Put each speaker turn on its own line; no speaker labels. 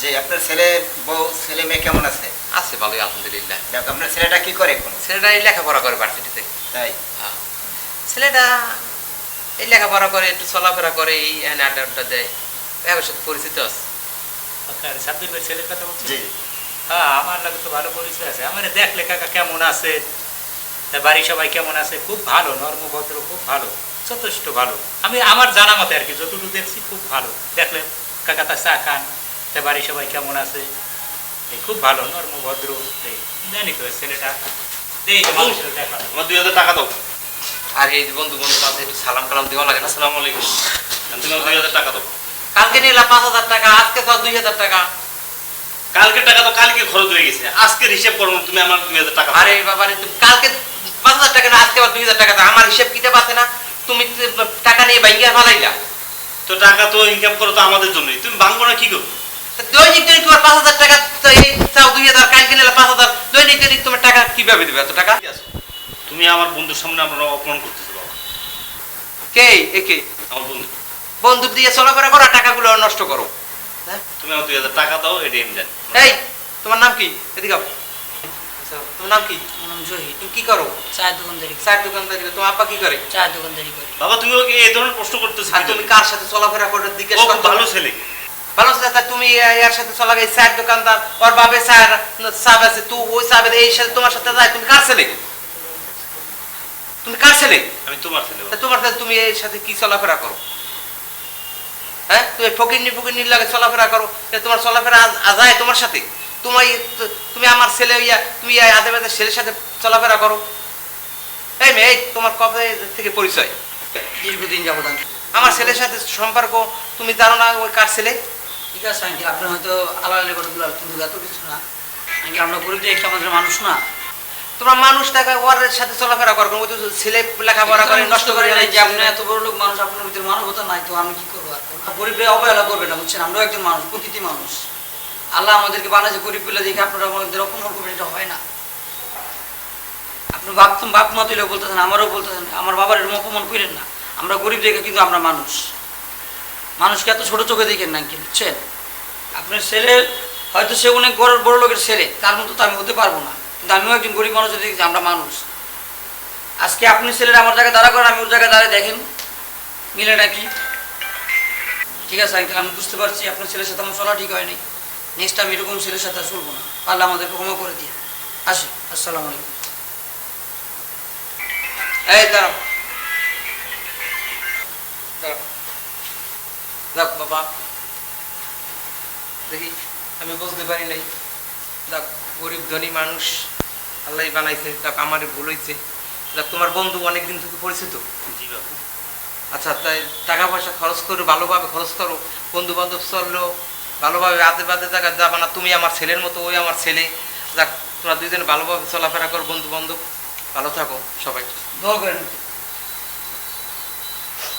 যে আপনার ছেলে বউ ছেলে মেয়ে কেমন আছে?
আছে ভালোই আলহামদুলিল্লাহ।
যাক আপনার ছেলেটা কি করে এখন?
ছেলেটা এই লেখাপড়া করে ভার্সিটিতে।
তাই?
হ্যাঁ। ছেলেটা এই লেখাপড়া করে একটু চলাফেরা করে এই এনে আড্ডা আড্ডা দেয়। এবার সাথে পরিচিত আছে।
আপনার সাব্বির ভাই ছেলের কথা বলছেন?
জি।
হ্যাঁ আমার লাগে তো ভালো পরিচয় আছে। আমার দেখলে কাকা কেমন আছে? তা বাড়ির সবাই কেমন আছে? খুব ভালো নর্মভদ্র খুব ভালো যথেষ্ট ভালো। আমি আমার জানা মতে আর কি যতটুকু দেখছি খুব ভালো। দেখলে কাকা তা চা খান তা বাড়ির সবাই কেমন আছে? এই খুব ভালো নর্মভদ্র এই জানি তো ছেলেটা। এই মানুষের দেখা
আমার দুই হাজার টাকা দাও।
আর এই বন্ধু বন্ধু একটু সালাম কালাম দেওয়া লাগে না?
আসসালামু আলাইকুম। তুমি আমার দুই হাজার টাকা দাও।
কালকে নিলাম পাঁচ হাজার টাকা আজকে তো দুই হাজার টাকা।
কালকে টাকা তো কালকে খরচ হয়ে গেছে। আজকের হিসেব করব তুমি আমার দুই হাজার টাকা
আরে বাবা রে, তুমি কালকে পাঁচ হাজার টাকা না আজকে আবার দুই হাজার টাকা। আমার হিসেব কিতে পাচ্ছে না? তুমি টাকা নিয়ে বাইঙ্গা ফালাইলা।
তো টাকা তো ইনকাম করো তো আমাদের জন্যই। তুমি ভাঙবো না কি করব?
তা দৈনিক দৈনিক তোমার পাঁচ হাজার টাকা চাও দুই হাজার পাঁচ হাজার। দৈনিক দৈনিক তোমার টাকা কীভাবে দেবে? এত টাকা?
তুমি আমার বন্ধুর সামনে আপনারা অপমান করতেছো বাবা।
কে? একে
আমার বন্ধু।
বন্ধু দিয়ে চলাফেরা করো টাকাগুলো নষ্ট করো?
তুমি আমার দুই হাজার টাকা দাও
এই তোমার নাম কি? এদিকে তোমার নাম কি?
আমার নাম জহি
তুমি কি করো?
চায়ের দোকানদারি
চার দোকানদারি তোমার আপা কি করে?
চায়ের দোকানদারি করি।
বাবা তুমি ওকে এই ধরনের প্রশ্ন করতেছো
আর তুমি কার সাথে চলাফেরা করো?
ভালো ছেলে।
ভালো আছে তুমি এর সাথে চলা এই চায়ের দোকানদার ওর বাবে চায়ের সাব আছে। তুই ওই সাবের এই সাথে তোমার সাথে যায়? তুমি কার ছেলে? তুমি কার ছেলে?
আমি তোমার ছেলে
তোমার সাথে তুমি এর সাথে কি চলাফেরা করো? হ্যাঁ? তুমি ফকিরনি ফকিরনির লাগে চলাফেরা করো? তোমার চলাফেরা আজ- আজ যায় তোমার সাথে? তোমার তুমি আমার ছেলে ইয়া তুমি আদে বাদে ছেলের সাথে চলাফেরা করো। এই মেয়ে তোমার কবে থেকে পরিচয়।
দীর্ঘদিন আমি
আমার ছেলের সাথে সম্পর্ক তুমি জানো না ওই কার ছেলে?
ঠিক আছে আঙ্কেল আপনার হয়তো আলাদা লেবারগুলো কিন্তু এত কিছু না। আঙ্কেল আমরা গরিব দেখি আমাদের মানুষ না?
তোমরা মানুষ টাকা ওর সাথে চলাফেরা করো ওই তো ছেলে লেখাপড়া করে নষ্ট করে
নাই যে আপনি এত বড় লোক মানুষ আপনার ভিতরে মানবতা নাই তো আমি কি করব আর? গরিবরা অবহেলা করবে না বুঝছেন? আমরাও একজন মানুষ প্রকৃতি মানুষ। আল্লাহ আমাদেরকে বানাইছে গরিব বলে দেখে আপনারা আমাদের অপমান করবেন, এটা হয় না। আপনি বাপ বাপ মা তুলে বলতেছেন, আমারও বলতেছেন, আমার বাবার এরকম অপমান করেন না। আমরা গরিব দেখে কিন্তু আমরা মানুষ। মানুষকে এত ছোট চোখে দেখেন না কি, বুঝছেন? আপনার ছেলে, হয়তো সে অনেক বড় বড় লোকের ছেলে, তার মতো তো আমি হতে পারব না। কিন্তু আমিও একজন গরিব মানুষ দেখি আমরা মানুষ। আজকে আপনি ছেলেরা আমার জায়গায় দাঁড়া করেন, আমি ওর জায়গায় দাঁড়ায় দেখেন। মিলে নাকি? ঠিক আছে আমি বুঝতে পারছি আপনার ছেলের সাথে আমার চলা ঠিক হয়নি নেক্সট আমি এরকম ছেলের সাথে আর চলবো না। পারলে আমাদেরকে ক্ষমা করে দিয়ে আসি আসসালামু আলাইকুম।
এই দাঁড়াও। দাঁড়াও। দেখ বাবা। দেখি আমি বুঝতে পারি নাই। দেখ গরিব ধনী মানুষ আল্লাহ বানাইছে। দেখ আমার ভুল হয়েছে দেখ তোমার বন্ধু অনেকদিন থেকে পরিচিত।
জি বাবা।
আচ্ছা তাই টাকা পয়সা খরচ করো ভালোভাবে খরচ করো। বন্ধু বান্ধব চলল ভালোভাবে আদে বাদে জায়গায় যাবা না তুমি আমার ছেলের মতো, ওই আমার ছেলে। যাক, তোমরা দুইজনে ভালোভাবে চলাফেরা করো বন্ধু বান্ধব ভালো থাকো সবাই।
দোয়া করেন।